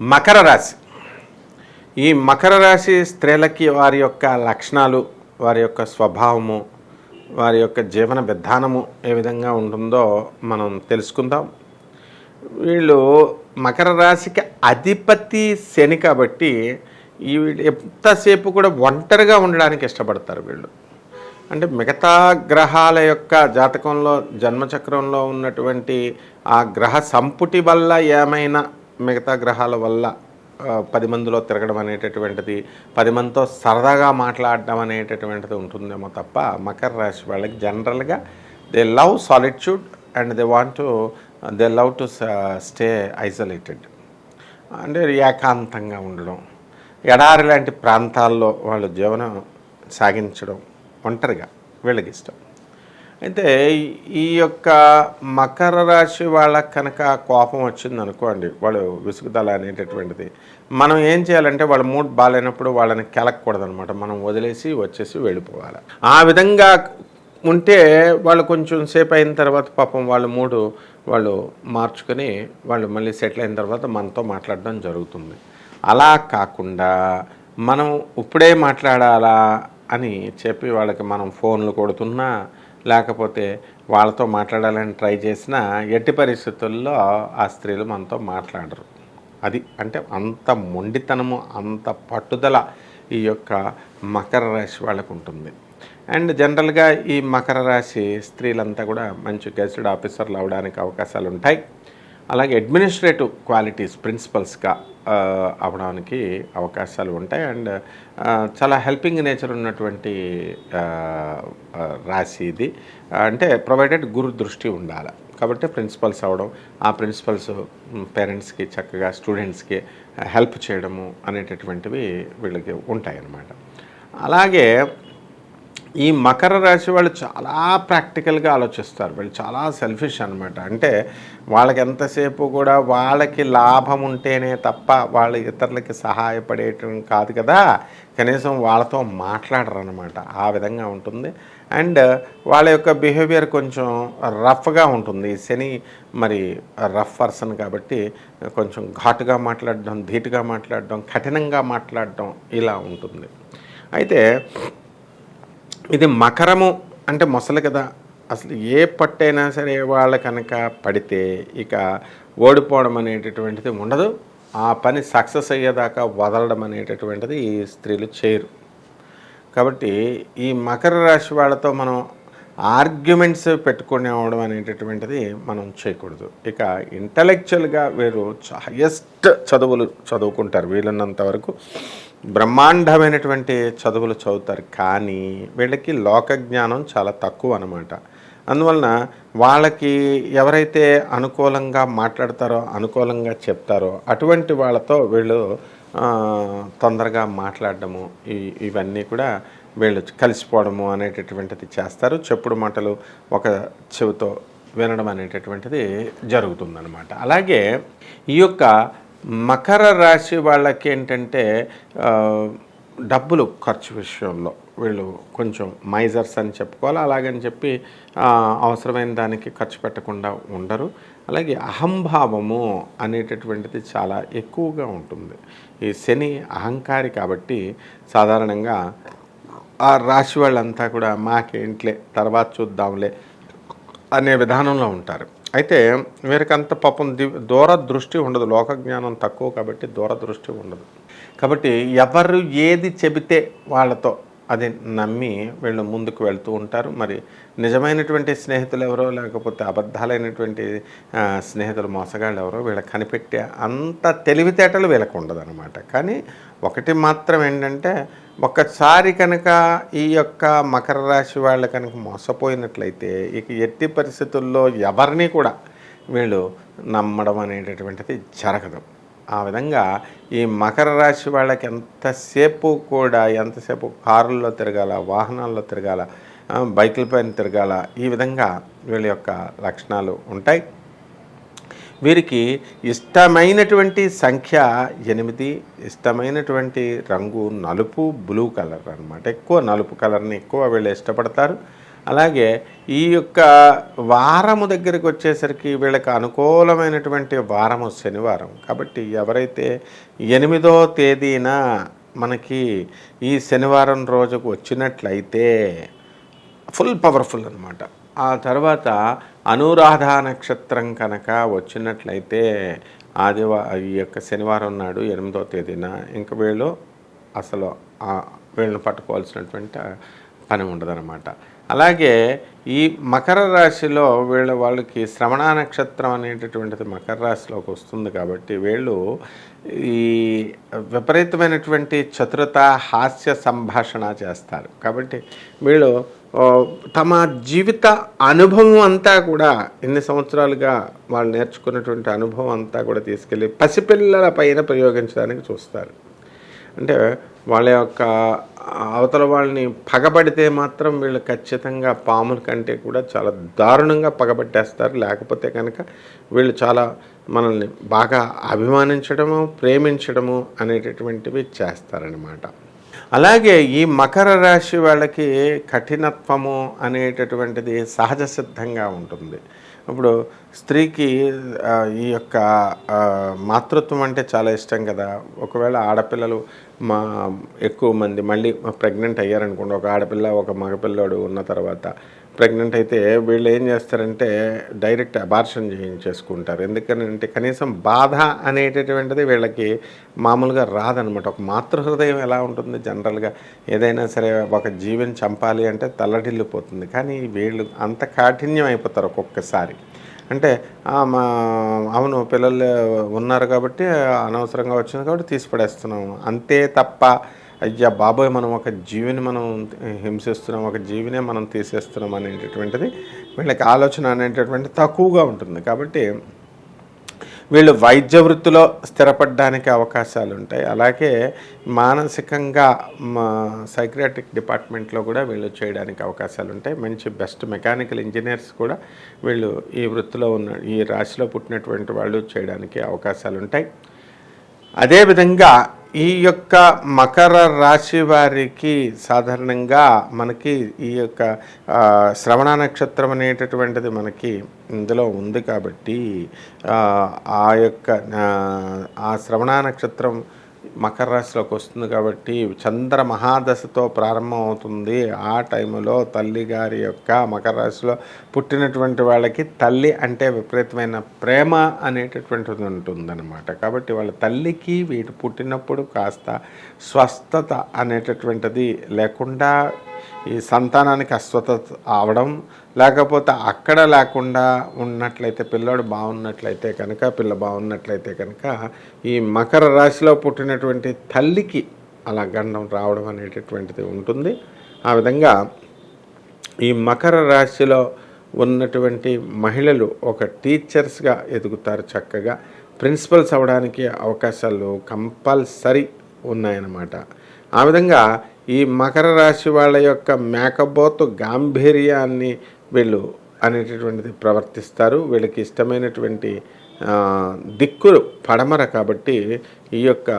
మకర రాశి. ఈ మకర రాశి స్త్రీలకి వారి యొక్క లక్షణాలు వారి యొక్క స్వభావము వారి యొక్క జీవన విధానము ఏ విధంగా ఉంటుందో మనం తెలుసుకుందాం. వీళ్ళు మకర రాశికి అధిపతి శని కాబట్టి ఈ వీళ్ళు ఎంతసేపు కూడా ఒంటరిగా ఉండడానికి ఇష్టపడతారు వీళ్ళు. అంటే మిగతా గ్రహాల యొక్క జాతకంలో జన్మచక్రంలో ఉన్నటువంటి ఆ గ్రహ సంపుటి వల్ల ఏమైనా మిగతా గ్రహాల వల్ల పది మందిలో తిరగడం అనేటటువంటిది పది మందితో సరదాగా మాట్లాడడం అనేటటువంటిది ఉంటుందేమో తప్ప మకర రాశి వాళ్ళకి జనరల్గా they love solitude and they want to they love to stay isolated. అంటే ఏకాంతంగా ఉండడం ఎడారి లాంటి ప్రాంతాల్లో వాళ్ళు జీవనం సాగించడం ఒంటరిగా వీళ్ళకి ఇష్టం. అయితే ఈ యొక్క మకర రాశి వాళ్ళకి కనుక కోపం వచ్చింది అనుకోండి వాళ్ళు విసుగుదల అనేటటువంటిది. మనం ఏం చేయాలంటే వాళ్ళ మూడ్ బాగాలేనప్పుడు వాళ్ళని కెలకూడదు అనమాట మనం వదిలేసి వచ్చేసి వెళ్ళిపోవాలి. ఆ విధంగా ఉంటే వాళ్ళు కొంచెం సేపు అయిన తర్వాత పాపం వాళ్ళ మూడు వాళ్ళు మార్చుకొని వాళ్ళు మళ్ళీ సెటిల్ అయిన తర్వాత మనతో మాట్లాడడం జరుగుతుంది. అలా కాకుండా మనం ఇప్పుడే మాట్లాడాలా అని చెప్పి వాళ్ళకి మనం ఫోన్లు కొడుతున్నా లేకపోతే వాళ్ళతో మాట్లాడాలని ట్రై చేసినా ఎట్టి పరిస్థితుల్లో ఆ స్త్రీలు మనతో మాట్లాడరు. అది అంటే అంత మొండితనము అంత పట్టుదల ఈ యొక్క మకర రాశి వాళ్ళకు ఉంటుంది అండ్ జనరల్గా ఈ మకర రాశి స్త్రీలంతా కూడా మంచి గెస్టెడ్ ఆఫీసర్లు అవడానికి అవకాశాలు ఉంటాయి అలాగే అడ్మినిస్ట్రేటివ్ క్వాలిటీస్ ప్రిన్సిపల్స్గా అవడానికి అవకాశాలు ఉంటాయి. అండ్ చాలా హెల్పింగ్ నేచర్ ఉన్నటువంటి రాశి ఇది. అంటే ప్రొవైడెడ్ గురు దృష్టి ఉండాలి. కాబట్టి ప్రిన్సిపల్స్ అవ్వడం ఆ ప్రిన్సిపల్స్ పేరెంట్స్కి చక్కగా స్టూడెంట్స్కి హెల్ప్ చేయడము అనేటటువంటివి వీళ్ళకి ఉంటాయి అన్నమాట అలాగే ఈ మకర రాశి వాళ్ళు చాలా ప్రాక్టికల్గా ఆలోచిస్తారు. వీళ్ళు చాలా సెల్ఫిష్ అనమాట అంటే వాళ్ళకి ఎంతసేపు కూడా వాళ్ళకి లాభం ఉంటేనే తప్ప వాళ్ళు ఇతరులకి సహాయపడేయటం కాదు కదా. కనీసం వాళ్ళతో మాట్లాడరు అనమాట ఆ విధంగా ఉంటుంది. అండ్ వాళ్ళ యొక్క బిహేవియర్ కొంచెం రఫ్గా ఉంటుంది. శని మరి రఫ్ పర్సన్ కాబట్టి కొంచెం ఘాటుగా మాట్లాడడం ధీటుగా మాట్లాడడం కఠినంగా మాట్లాడడం ఇలా ఉంటుంది. అయితే ఇది మకరము అంటే మొసలు కదా. అసలు ఏ పట్టైనా సరే వాళ్ళ కనుక పడితే ఇక ఓడిపోవడం అనేటటువంటిది ఉండదు. ఆ పని సక్సెస్ అయ్యేదాకా వదలడం అనేటటువంటిది ఈ స్త్రీలు చేయరు. కాబట్టి ఈ మకర రాశి వాళ్ళతో మనం ఆర్గ్యుమెంట్స్ పెట్టుకుని అవడం అనేటటువంటిది మనం చేయకూడదు. ఇక ఇంటలెక్చువల్గా వీరు హయ్యెస్ట్ చదువులు చదువుకుంటారు వీలున్నంత వరకు. బ్రహ్మాండమైనటువంటి చదువులు చదువుతారు. కానీ వీళ్ళకి లోక జ్ఞానం చాలా తక్కువ అనమాట అందువలన వాళ్ళకి ఎవరైతే అనుకూలంగా మాట్లాడతారో అనుకూలంగా చెప్తారో అటువంటి వాళ్ళతో వీళ్ళు తొందరగా మాట్లాడడము ఇవన్నీ కూడా వీళ్ళు కలిసిపోవడము అనేటటువంటిది చేస్తారు. చెప్పుడు మాటలు ఒక చెవితో వినడం అనేటటువంటిది జరుగుతుందన్నమాట. అలాగే ఈ యొక్క మకర రాశి వాళ్ళకి ఏంటంటే డబ్బులు ఖర్చు విషయంలో వీళ్ళు కొంచెం మైజర్స్ అని చెప్పుకోవాలి. అలాగని చెప్పి అవసరమైన దానికి ఖర్చు పెట్టకుండా ఉండరు. అలాగే అహంభావము అనేటటువంటిది చాలా ఎక్కువగా ఉంటుంది. ఈ శని అహంకారి కాబట్టి సాధారణంగా ఆ రాశి వాళ్ళంతా కూడా మాకేంట్లే తర్వాత చూద్దాంలే అనే విధానంలో ఉంటారు. అయితే వీరికి అంత పాపం ది దూర దృష్టి ఉండదు. లోక జ్ఞానం తక్కువ కాబట్టి దూర దృష్టి ఉండదు. కాబట్టి ఎవరు ఏది చెబితే వాళ్ళతో అది నమ్మి వీళ్ళు ముందుకు వెళ్తూ ఉంటారు. మరి నిజమైనటువంటి స్నేహితులు ఎవరో లేకపోతే అబద్ధాలైనటువంటి స్నేహితులు మోసగాళ్ళు ఎవరో వీళ్ళకి కనిపెట్టే అంత తెలివితేటలు వీళ్ళకు ఉండదన్నమాట కానీ ఒకటి మాత్రం ఏంటంటే ఒక్కసారి కనుక ఈ యొక్క మకర రాశి వాళ్ళు కనుక మోసపోయినట్లయితే ఇక ఎట్టి పరిస్థితుల్లో ఎవరిని కూడా వీళ్ళు నమ్మడం అనేటటువంటిది జరగదు. ఆ విధంగా ఈ మకర రాశి వాళ్ళకి ఎంతసేపు కూడా ఎంతసేపు కారుల్లో తిరగాల వాహనాల్లో తిరగాల బైకుల పైన తిరగాల ఈ విధంగా వీళ్ళ యొక్క లక్షణాలు ఉంటాయి. వీరికి ఇష్టమైనటువంటి సంఖ్య ఎనిమిది ఇష్టమైనటువంటి రంగు నలుపు బ్లూ కలర్ అనమాట ఎక్కువ నలుపు కలర్ని ఎక్కువ వీళ్ళు ఇష్టపడతారు. అలాగే ఈ యొక్క వారము దగ్గరికి వచ్చేసరికి వీళ్ళకి అనుకూలమైనటువంటి వారము శనివారం. కాబట్టి ఎవరైతే ఎనిమిదో తేదీన మనకి ఈ శనివారం రోజుకు వచ్చినట్లయితే ఫుల్ పవర్ఫుల్ అనమాట ఆ తర్వాత అనురాధ నక్షత్రం కనుక వచ్చినట్లయితే ఆదివా ఈ యొక్క శనివారం నాడు ఎనిమిదో తేదీన ఇంక వీళ్ళు అసలు వీళ్ళని పట్టుకోవాల్సినటువంటి పని ఉండదన్నమాట. అలాగే ఈ మకర రాశిలో వీళ్ళ వాళ్ళకి శ్రవణ నక్షత్రం అనేటటువంటిది మకర రాశిలోకి వస్తుంది కాబట్టి వీళ్ళు ఈ విపరీతమైనటువంటి చతురత హాస్య సంభాషణ చేస్తారు. కాబట్టి వీళ్ళు తమ జీవిత అనుభవం అంతా కూడా ఎన్ని సంవత్సరాలుగా వాళ్ళు నేర్చుకున్నటువంటి అనుభవం అంతా కూడా తీసుకెళ్ళి పసిపిల్లల పైన ప్రయోగించడానికి చూస్తారు. అంటే వాళ్ళ యొక్క అవతల వాళ్ళని పగబడితే మాత్రం వీళ్ళు ఖచ్చితంగా పాముల కంటే కూడా చాలా దారుణంగా పగబట్టేస్తారు. లేకపోతే కనుక వీళ్ళు చాలా మనల్ని బాగా అభిమానించడము ప్రేమించడము అనేటటువంటివి చేస్తారనమాట అలాగే ఈ మకర రాశి వాళ్ళకి కఠినత్వము అనేటటువంటిది సహజ సిద్ధంగా ఉంటుంది. ఇప్పుడు స్త్రీకి ఈ యొక్క మాతృత్వం అంటే చాలా ఇష్టం కదా. ఒకవేళ ఆడపిల్లలు మా ఎక్కువ మంది మళ్ళీ ప్రెగ్నెంట్ అయ్యారనుకోండి ఒక ఆడపిల్ల ఒక మగపిల్లోడు ఉన్న తర్వాత ప్రెగ్నెంట్ అయితే వీళ్ళు ఏం చేస్తారంటే డైరెక్ట్ అబార్షన్ చేయించేసుకుంటారు. ఎందుకనంటే కనీసం బాధ అనేటటువంటిది వీళ్ళకి మామూలుగా రాదనమాట. ఒక మాతృహృదయం ఎలా ఉంటుంది? జనరల్గా ఏదైనా సరే ఒక జీవిని చంపాలి అంటే తల్లడిల్లిపోతుంది. కానీ వీళ్ళు అంత కాఠిన్యం అయిపోతారు ఒక్కొక్కసారి. అంటే మా అవును పిల్లలు ఉన్నారు కాబట్టి అనవసరంగా వచ్చింది కాబట్టి తీసి పడేస్తున్నాము అంతే తప్ప అయ్యా బాబోయ్ మనం ఒక జీవిని మనం హింసిస్తున్నాం ఒక జీవినే మనం తీసేస్తున్నాం అనేటటువంటిది వీళ్ళకి ఆలోచన అనేటటువంటి తక్కువగా ఉంటుంది. కాబట్టి వీళ్ళు వైద్య వృత్తిలో స్థిరపడడానికి అవకాశాలు ఉంటాయి అలాగే మానసికంగా మా సైక్రియాటిక్ డిపార్ట్మెంట్లో కూడా వీళ్ళు చేయడానికి అవకాశాలు ఉంటాయి మంచి బెస్ట్ మెకానికల్ ఇంజనీర్స్ కూడా వీళ్ళు ఈ వృత్తిలో ఉన్న ఈ రాశిలో పుట్టినటువంటి వాళ్ళు చేయడానికి అవకాశాలు ఉంటాయి అదేవిధంగా ఈ యొక్క మకర రాశి వారికి సాధారణంగా మనకి ఈ యొక్క శ్రవణ నక్షత్రం అనేటటువంటిది మనకి ఇందులో ఉంది కాబట్టి ఆ, యొక్క ఆ, ఆ శ్రవణ నక్షత్రం మకర రాశిలోకి వస్తుంది కాబట్టి చంద్ర మహాదశతో ప్రారంభమవుతుంది. ఆ టైంలో తల్లి గారి యొక్క మకర రాశిలో పుట్టినటువంటి వాళ్ళకి తల్లి అంటే విపరీతమైన ప్రేమ అనేటటువంటిది ఉంటుందన్నమాట. కాబట్టి వాళ్ళ తల్లికి వీటి పుట్టినప్పుడు కాస్త స్వస్థత అనేటటువంటిది లేకుండా ఈ సంతానానికి అస్వత అవడం లేకపోతే అక్కడ లేకుండా ఉన్నట్లయితే పిల్లోడు బాగున్నట్లయితే కనుక పిల్ల బాగున్నట్లయితే కనుక ఈ మకర రాశిలో పుట్టినటువంటి తల్లికి అలా గండం రావడం అనేటటువంటిది ఉంటుంది. ఆ విధంగా ఈ మకర రాశిలో ఉన్నటువంటి మహిళలు ఒక టీచర్స్గా ఎదుగుతారు చక్కగా. ప్రిన్సిపల్స్ అవడానికి అవకాశాలు కంపల్సరీ ఉన్నాయన్నమాట. ఆ విధంగా ఈ మకర రాశి వాళ్ళ యొక్క మేకపోతు గాంభీర్యాన్ని వీళ్ళు అనేటటువంటిది ప్రవర్తిస్తారు. వీళ్ళకి ఇష్టమైనటువంటి దిక్కులు పడమర కాబట్టి ఈ యొక్క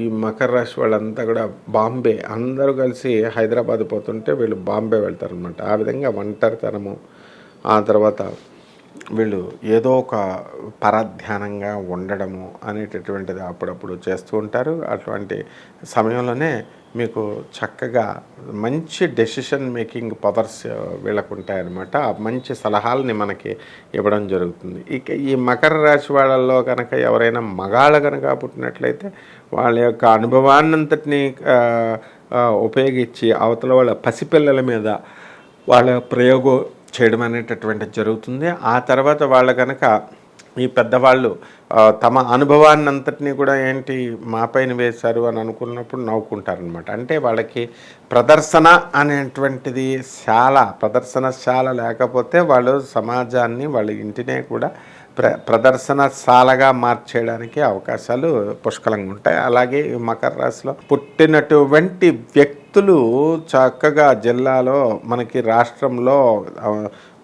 ఈ మకర రాశి వాళ్ళంతా కూడా బాంబే అందరూ కలిసి హైదరాబాద్ పోతుంటే వీళ్ళు బాంబే వెళ్తారనమాట ఆ విధంగా ఒంటరితనము. ఆ తర్వాత వీళ్ళు ఏదో ఒక పరధ్యానంగా ఉండడము అనేటటువంటిది అప్పుడప్పుడు చేస్తూ ఉంటారు. అటువంటి సమయంలోనే మీకు చక్కగా మంచి డెసిషన్ మేకింగ్ పవర్స్ వీళ్ళకు ఉంటాయన్నమాట మంచి సలహాలని మనకి ఇవ్వడం జరుగుతుంది. ఇక ఈ మకర రాశి వాళ్ళల్లో కనుక ఎవరైనా మగాళ్ళ కనుక పుట్టినట్లయితే వాళ్ళ యొక్క అనుభవాన్నంతటినీ ఉపయోగించి అవతల వాళ్ళ పసిపిల్లల మీద వాళ్ళ ప్రయోగం చేయడం అనేటటువంటిది జరుగుతుంది. ఆ తర్వాత వాళ్ళ కనుక ఈ పెద్దవాళ్ళు తమ అనుభవాన్ని అంతటినీ కూడా ఏంటి మాపైన వేశారు అని అనుకున్నప్పుడు నవ్వుకుంటారనమాట అంటే వాళ్ళకి ప్రదర్శన అనేటువంటిది శాల ప్రదర్శనశాల లేకపోతే వాళ్ళు సమాజాన్ని వాళ్ళ ఇంటినే కూడా ప్ర ప్రదర్శనశాలగా మార్చేయడానికి అవకాశాలు పుష్కలంగా ఉంటాయి. అలాగే ఈ మకర రాశిలో పుట్టినటువంటి వ్యక్తులు చక్కగా జిల్లాలో మనకి రాష్ట్రంలో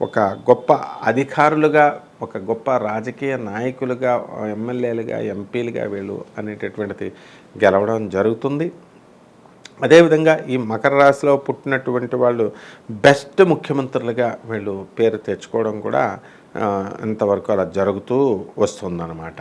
ఒక గొప్ప అధికారులుగా ఒక గొప్ప రాజకీయ నాయకులుగా ఎమ్మెల్యేలుగా ఎంపీలుగా వీళ్ళు అనేటటువంటిది గెలవడం జరుగుతుంది. అదేవిధంగా ఈ మకర రాశిలో పుట్టినటువంటి వాళ్ళు బెస్ట్ ముఖ్యమంత్రులుగా వీళ్ళు పేరు తెచ్చుకోవడం కూడా ఇంతవరకు అలా జరుగుతూ వస్తుందన్నమాట.